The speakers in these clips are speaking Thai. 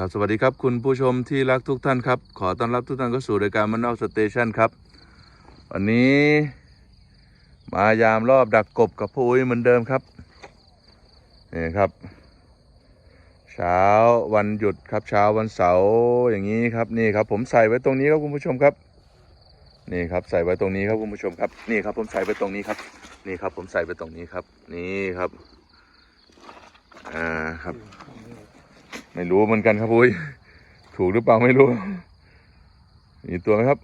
ครับสวัสดีครับคุณผู้ชมที่รักทุกท่านครับ ขอต้อนรับทุกท่านเข้าสู่รายการมันนอกสเตชันครับ วันนี้มายามรอบดักกบกับผู้อุ้ยเหมือนเดิมครับนี่ครับ เช้าวันหยุดครับเช้าวันเสาร์อย่างนี้ครับนี่ครับ ผมใส่ไว้ตรงนี้ครับคุณผู้ชมครับ นี่ครับใส่ไว้ตรงนี้ครับคุณผู้ชมครับนี่ครับผมใส่ไว้ตรงนี้ครับ นี่ครับผมใส่ไว้ตรงนี้ครับ นี่ครับอ่าครับ ไม่รู้เหมือนกันครับอุ้ยถูกหรือเปล่าไม่รู้ มีตัวไหมครับ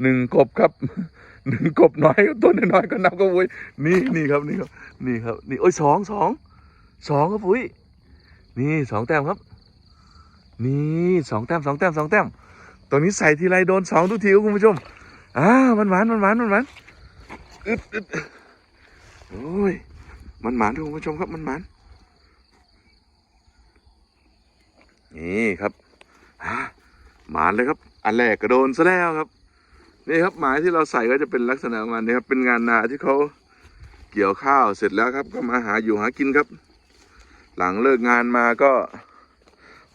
หนึ่งกบครับหนึ่งกบน้อยตัวน้อยก็นับก็อุ้ยนี่นี่ครับนี่ครับนี่ครับนี่โอ้ยสองสองสองครับอุ้ยนี่สองแต้มครับ นี่สองแต้มสองแต้มสองแต้มตัวนี้ใส่ทีไรโดนสองทุกทีครับคุณผู้ชมอ่ามันหวานมันหวานมันหวานอึดอึด โอ้ย มันหมานทุกคุณผู้ชมครับ มันหมาน นี่ครับอ่าหมานเลยครับ อันแรกกระโดนซะแล้วครับ นี่ครับหมายที่เราใส่ก็จะเป็นลักษณะประมาณนี้ครับ เป็นงานนาที่เขาเกี่ยวข้าวเสร็จแล้วครับ ก็มาหาอยู่หากินครับ หลังเลิกงานมาก็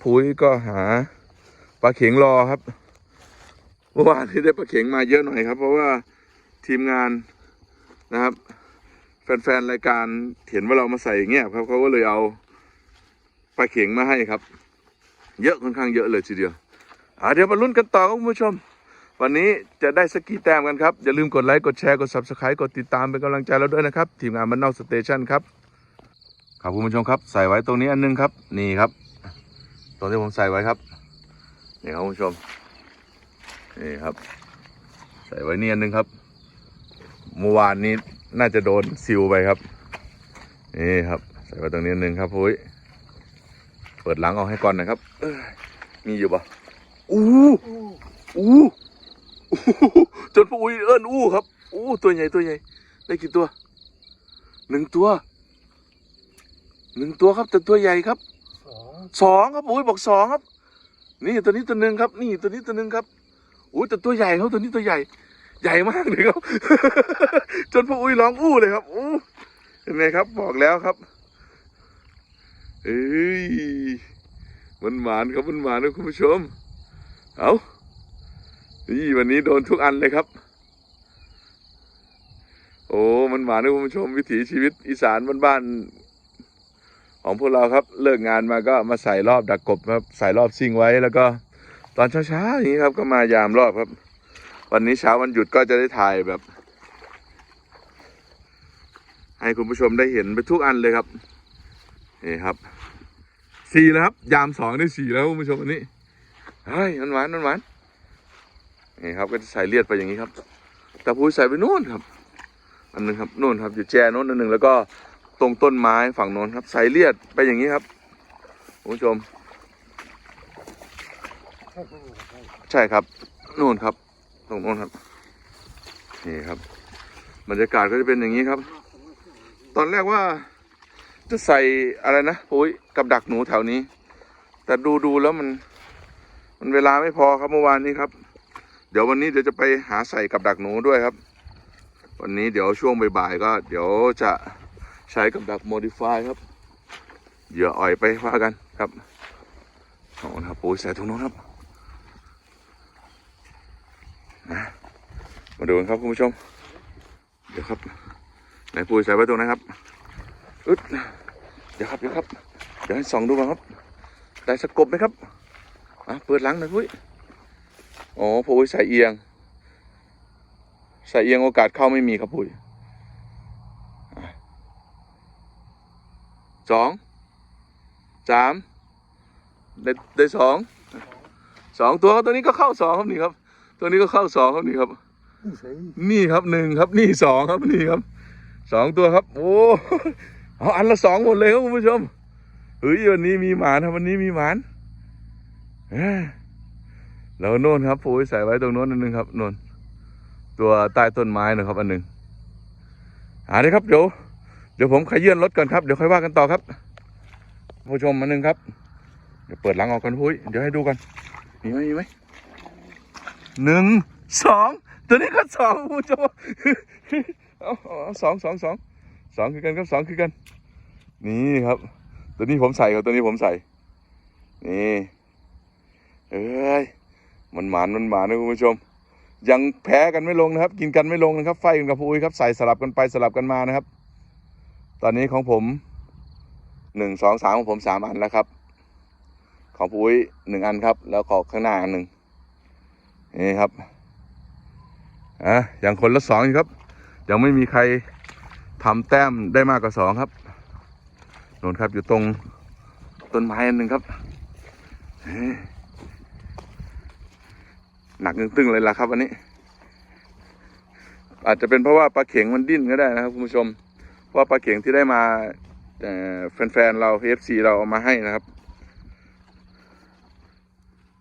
พุ้ยก็หาปลาเข็งรอครับเมื่อวานที่ได้ปลาเข็งมาเยอะหน่อยครับ เพราะว่าทีมงานนะครับ แฟนๆรายการเห็นว่าเรามาใส่อย่างเงี้ยครับเขาก็เลยเอาปลาเข็งมาให้ครับ เยอะค่อนข้างเยอะเลยทีเดียวอ่าเดี๋ยวมาลุ้นกันต่อครับคุณผู้ชม วันนี้จะได้สกกี่แต้มกันครับ อย่าลืมกดไลค์กดแชร์กด subscribe กดติดตามเป็นกำลังใจเราด้วยนะครับ ทีมงานมันนอกสเตชันครับครับคุณผู้ชมครับ ใส่ไว้ตรงนี้อันนึงครับ นี่ครับ ตรงที่ผมใส่ไว้ครับนี่ครับคุณผู้ชมนี่ครับ ใส่ไว้นี่อันนึงครับเมื่อวานนี้ น่าจะโดนซิวไปครับ นี่ครับ ใส่ไว้ตรงนี้อันหนึ่งครับพุ้ยเปิดหลังออกให้ก่อนนะครับเอ้ยมีอยู่ปะอู้อู้อู้จนพุ้ยเอิ้นอู้ครับอู้ตัวใหญ่ตัวใหญ่ ได้กี่ตัวหนึ่งตัวหนึ่งตัวครับแต่ตัวใหญ่ครับสองครับอุ้ยบอกสองครับ นี่ตัวนี้ตัวหนึ่งครับ นี่ตัวนี้ตัวหนึ่งครับอุ้ยแต่ตัวใหญ่ครับตัวนี้ตัวใหญ่ ใหญ่มากเลยครับ จนพ่ออุ้ยร้องอู้เลยครับอู้เห็นไหมครับ บอกแล้วครับ เอ้ยมันหวานครับมันหวานนะคุณผู้ชม เอานี่วันนี้โดนทุกอันเลยครับ โอ้มันหวานนะคุณผู้ชม วิถีชีวิตอีสานบ้านๆของพวกเราครับ เลิกงานมาก็มาใส่รอบดักกบครับ ใส่รอบซิ่งไว้แล้วก็ ตอนเช้าๆอย่างนี้ครับ ก็มายามรอบครับ วันนี้เช้าวันหยุดก็จะได้ถ่ายแบบ ให้คุณผู้ชมได้เห็นไปทุกอันเลยครับนี่ครับสี่แล้วครับ ยามสองได้สี่แล้วคุณผู้ชมอันนี้เฮ้ยมันหวานมันหวานนี่ครับก็จะใส่เลียดไปอย่างนี้ครับต่พูใส่ไปนู่นครับ อันนึงครับนู่นครับ อยู่แจโน้นอันหนึ่งแล้วก็ตรงต้นไม้ฝั่งโน้นครับ ใส่เลียดไปอย่างนี้ครับคุณผู้ชม ใช่ครับนู่นครับ ตรงโน้นครับ นี่ครับ บรรยากาศก็จะเป็นอย่างนี้ครับ ตอนแรกว่าจะใส่อะไรนะปุ้ยกับดักหนูแถวนี้ แต่ดูดูแล้วมัน มันเวลาไม่พอครับเมื่อวานนี้ครับ เดี๋ยววันนี้เดี๋ยวจะไปหาใส่กับดักหนูด้วยครับ วันนี้เดี๋ยวช่วงบ่ายๆก็ เดี๋ยวจะใช้กับดักโมดิฟายครับเหยื่ออ่อยไปว่ากันครับเอาละครับปุ้ยใส่ตรงโน้นครับ มาดูกันครับคุณผู้ชม เดี๋ยวครับไหนปุยใส่ไว้ตรงนะครับอึดเดี๋ยวครับเดี๋ยวครับเดี๋ยวให้ส่องดูก่อนครับ ได้สกบไหมครับอะเปิดหลังหน่อยปุ้ยอ๋อปุ้ยใส่เอียง ใส่เอียงโอกาสเข้าไม่มีครับปุยสองสามได้ได้สองสองตัวตัวนี้ก็เข้าสองครับนี่ครับ ตัวนี้ก็เข้าสองครับนี่ครับ นี่ครับหนึ่งครับ นี่สองครับนี่ครับสองตัวครับ โอ้เอาอันละสองหมดเลยครับคุณผู้ชมเฮ้ยวันนี้มีหมานครับวันนี้มีหมานเอ้ยแล้วโน่นครับปูใส่ไว้ตรงโน้นอันหนึงครับโน่นตัวใต้ต้นไม้นะครับ อันหนึ่งหาเลยครับเดี๋ยวเดี๋ยวผมขยื่นรถก่อนครับเดี๋ยวค่อยว่ากันต่อครับผู้ชมอันหนึ่งครับ เดี๋ยวเปิดหลังออกก่อนพุ้ยเดี๋ยวให้ดูกันมีไหมมีไหม หนึ่งสองตัวนี้ก็สองคุณผู้ชมเอาสองสองสองสองคือกันครับสองคือกัน นี่ครับ ตัวนี้ผมใส่ครับตัวนี้ผมใส่ นี่เอ้ยมันหมานมันหมานนะคุณผู้ชม ยังแพ้กันไม่ลงนะครับ กินกันไม่ลงนะครับ ไฟกันกับพูยครับ ใส่สลับกันไปสลับกันมานะครับ ตอนนี้ของผมหนึ่งสองสามของผมสามอันแล้วครับ ของพูยหนึ่งอันครับ แล้วขอข้างหน้าอันหนึ่ง นี่ครับอะอย่างคนละสองครับ ยังไม่มีใครทำแต้มได้มากกว่าสองครับโน่นครับอยู่ตรงต้นไม้อันหนึ่งครับหนักตึงๆเลยล่ะครับวันนี้ อาจจะเป็นเพราะว่าปลาเข็งมันดิ้นก็ได้นะครับคุณผู้ชมเพราะว่าปลาเข็งที่ได้มาแฟนๆเรา FC เราเอามาให้นะครับ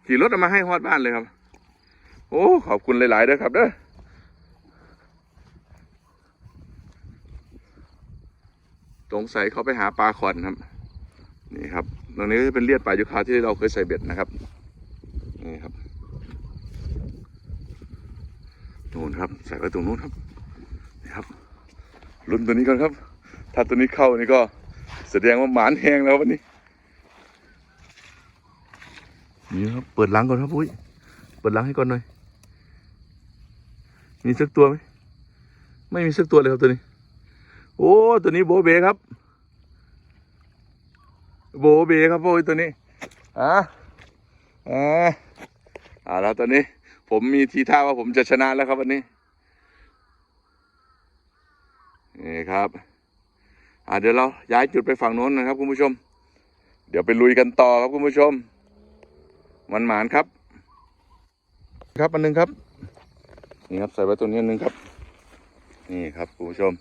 ขี่รถเอามาให้ฮอดบ้านเลยครับ โอ้ ขอบคุณหลายๆเด้อครับเด้อสงสัยเขาไปหาปลาขอนครับ นี่ครับ ตรงนี้จะเป็นเลียดปลายุคาที่เราเคยใส่เบ็ดนะครับ นี่ครับนู่นครับ ใส่ไว้ตรงนู้นครับ นี่ครับ ลุ้นตัวนี้ก่อนครับ ถ้าตัวนี้เข้านี่ก็แสดงว่าหมานแห้งแล้ววันนี้ นี่ครับ เปิดหลังก่อนครับปุ้ย เปิดหลังให้ก่อนหน่อย มีสักตัวไหมไม่มีสักตัวเลยครับตัวนี้ โอ้ตัวนี้โบเบครับ โบเบครับโอ้ยตัวนี้อะอ่าอ่าแล้วตอนนี้ ผมมีทีท่าว่าผมจะชนะแล้วครับวันนี้นี่ครับอ่าเดี๋ยวเราย้ายจุดไปฝั่งโน้นนะครับคุณผู้ชม เดี๋ยวไปลุยกันต่อครับคุณผู้ชมมันหมานครับ ครับอันหนึงครับ นี่ครับใส่ไว้ตัวนี้อันหนึงครับ นี่ครับคุณผู้ชม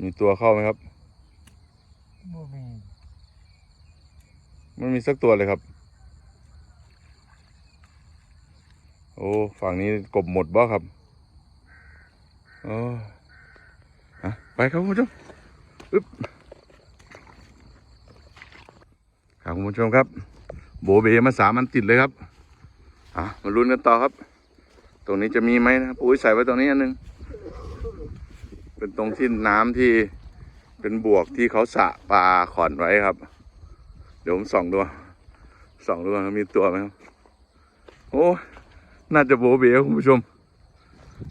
มีตัวเข้าไหมครับบ่มีไม่มีสักตัวเลยครับ โอ้ฝั่งนี้กบหมดบ่ครับโอ้อะไปครับคุณผู้ชมอึ๊บครับคุณผู้ชมครับ โบเบมาสามอันติดเลยครับอะมาลุ้นกันต่อครับ ตรงนี้จะมีไหมนะครับอุ้ยใส่ไว้ตรงนี้อันหนึง เป็นตรงที่น้ำที่เป็นบวกที่เขาสะปลาขอนไว้ครับ เดี๋ยวผมส่องดูส่องดูมีตัวไหมครับโอ้น่าจะโบเบครับคุณผู้ชม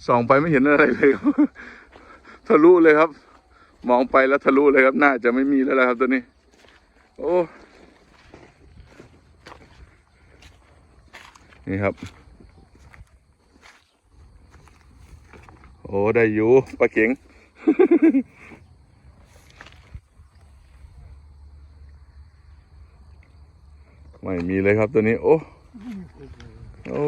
ส่องไปไม่เห็นอะไรเลยครับทะลุเลยครับ มองไปแล้วทะลุเลยครับ น่าจะไม่มีแล้วละครับตัวนี้ โอ้ นี่ครับ โอ้ ได้อยู่ปลาเข็งไม่มีเลยครับตัวนี้ โอ้ โอ้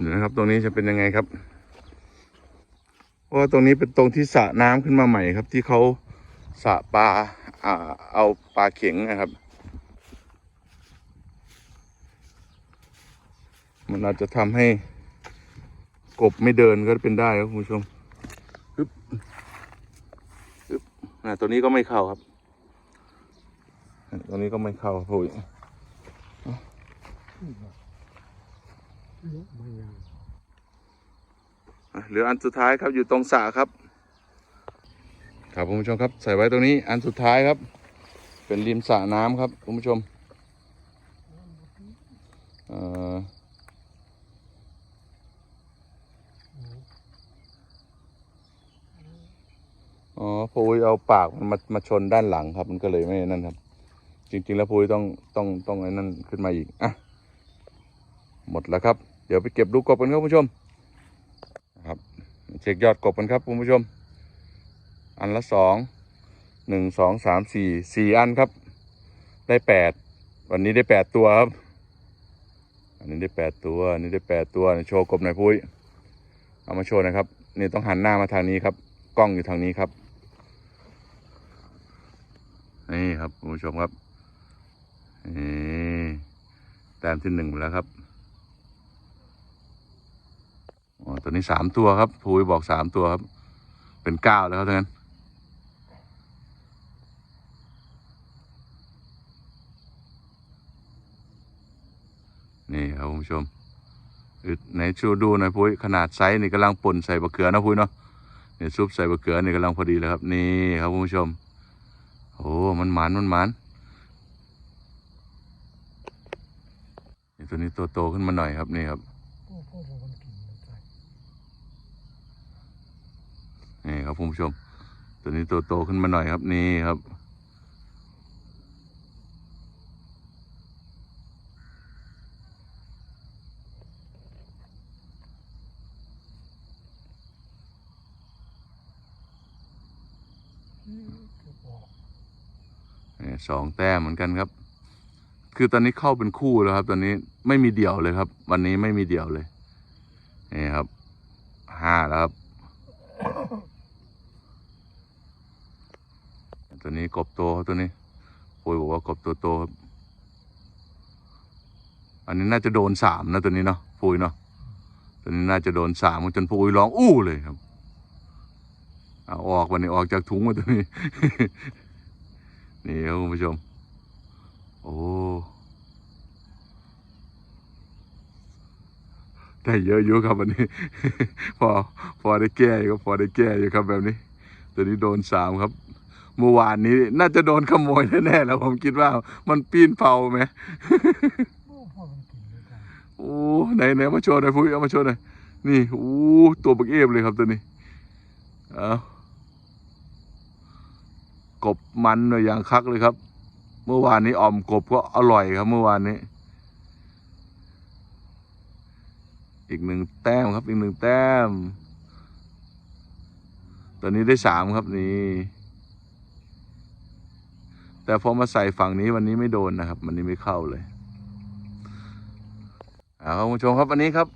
เดี๋ยวนะครับ ตรงนี้จะเป็นยังไงครับ ราะตรงนี้เป็นตรงที่สระน้ำขึ้นมาใหม่ครับ ที่เขาสระปลาอ่าเอาปลาเข็งนะครับ มันอาจจะทำให้กบไม่เดินก็เป็นได้ครับคุณผู้ชมฮึบฮึบอ่าตัวนี้ก็ไม่เข้าครับตัวนี้ก็ไม่เข้าครับพี่เยอะมายางอะ เหลืออันสุดท้ายครับอยู่ตรงสระครับ ครับคุณผู้ชมครับ ใส่ไว้ตรงนี้อันสุดท้ายครับ เป็นริมสระน้ำครับคุณผู้ชมเอ่ออ๋อพูยเอาปากมันมามาชนด้านหลังครับ มันก็เลยไม่นั่นครับ จริง ๆ แล้วพูยต้องต้องต้องไอ้นั่นขึ้นมาอีกอะหมดแล้วครับ เดี๋ยวไปเก็บลูกกบกันครับผู้ชม ช็คยอดกบกันครับคุณผู้ชม อันละสองหนึ่งสองสามสี่สี่อันครับ ได้แปดวันนี้ได้แปดตัวครับ อันนี้ได้แปดตัวอันนี้ได้แปดตัวโชว์กบหน่อยพุ้ยเอามาโชว์นะครับนี่ต้องหันหน้ามาทางนี้ครับ กล้องอยู่ทางนี้ครับนี่ครับคุณผู้ชมครับนี่แต้มที่หนึ่งแล้วครับ ตัวนี้สามตัวครับภูยบอกสามตัวครับ เป็นเก้าแล้วครับทั้งนั้น นี่ครับคุณผู้ชมอึดไนชูดูหน่อยพุ้ยขนาดไซส์นี่กำลังป่นใส่บะเขือนะพุ้ยเนาะเนี่ยซุปใส่บะเขือนี่กำลังพอดีเลยครับ นี่ครับคุณผู้ชมโอ้มันหมันมันหมันนี่ตัวนี้ตัวโตขึ้นมาหน่อยครับนี่ครับ นี่ครับคุณผู้ชม ตัวนี้ตัวโตขึ้นมาหน่อยครับนี่ครับสองแต้มเหมือนกันครับ คือตอนนี้เข้าเป็นคู่แล้วครับ ตอนนี้ไม่มีเดี่ยวเลยครับ วันนี้ไม่มีเดี่ยวเลย นี่ครับห้าแล้วครับ ตัวนี้กบโตครับตัวนี้ปุยบอกว่ากบตัวโตครับ อันนี้น่าจะโดนสามนะตัวนี้เนาะปุยเนาะตัวนี้น่าจะโดนสามจนปุยร้องอู้เลยครับเอาออกวันนี้ออกจากถุงมาตัวนี้ นี่ครับคุณผู้ชม โอ้ได้เยอะอยู่ครับวันนี้ พอพอได้แก้อยู่ครับพอได้แก้อยู่ครับแบบนี้ ตัวนี้โดนสามครับ เมื่อวานนี้ น่าจะโดนขโมยแน่ๆแล้วผมคิดว่า มันปีนเผาไหมพวกพวกมันกินมันใส่โอ้ไหนไหนมาโชว์หน่อยพุ้ยเอามาโชว์หน่อยนี่โอ้ตัวบักเอฟเลยครับตัวนี้เอากบมันเลยอย่างคักเลยครับ เมื่อวานนี้อ่อมกบก็อร่อยครับ เมื่อวานนี้ อีกหนึ่งแต้มครับ อีกหนึ่งแต้ม ตอนนี้ได้สามครับนี่ แต่พอมาใส่ฝั่งนี้วันนี้ไม่โดนนะครับ วันนี้ไม่เข้าเลยเอาคุณผู้ชมครับวันนี้ครับ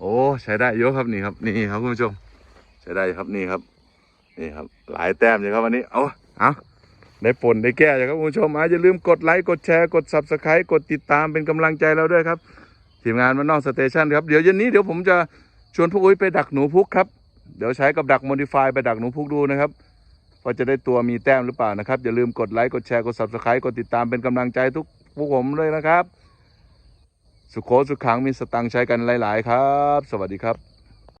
โอ้ใช้ได้เยอะครับนี่ครับนี่ครับคุณผู้ชม ใช้ได้ครับนี่ครับ นี่ครับ หลายแต้มเลยครับวันนี้เอาเอาได้ผลได้แก้อยู่ครับคุณผู้ชมอย่าลืมกดไลค์กดแชร์กด subscribe กดติดตามเป็นกำลังใจเราด้วยครับทีมงานมันนอกสเตชันครับเดี๋ยวเย็นนี้เดี๋ยวผมจะชวนพวกอุ้ยไปดักหนูพุกครับ เดี๋ยวใช้กับดักโมดิฟายไปดักหนูพุกดูนะครับ ว่าจะได้ตัวมีแต้มหรือเปล่านะครับ อย่าลืมกดไลค์ กดแชร์ กด subscribe กดติดตามเป็นกำลังใจทุกพวกผมเลยนะครับ สุขโขสุขขังมีสตังใช้กันหลาย ๆ ครับ สวัสดีครับ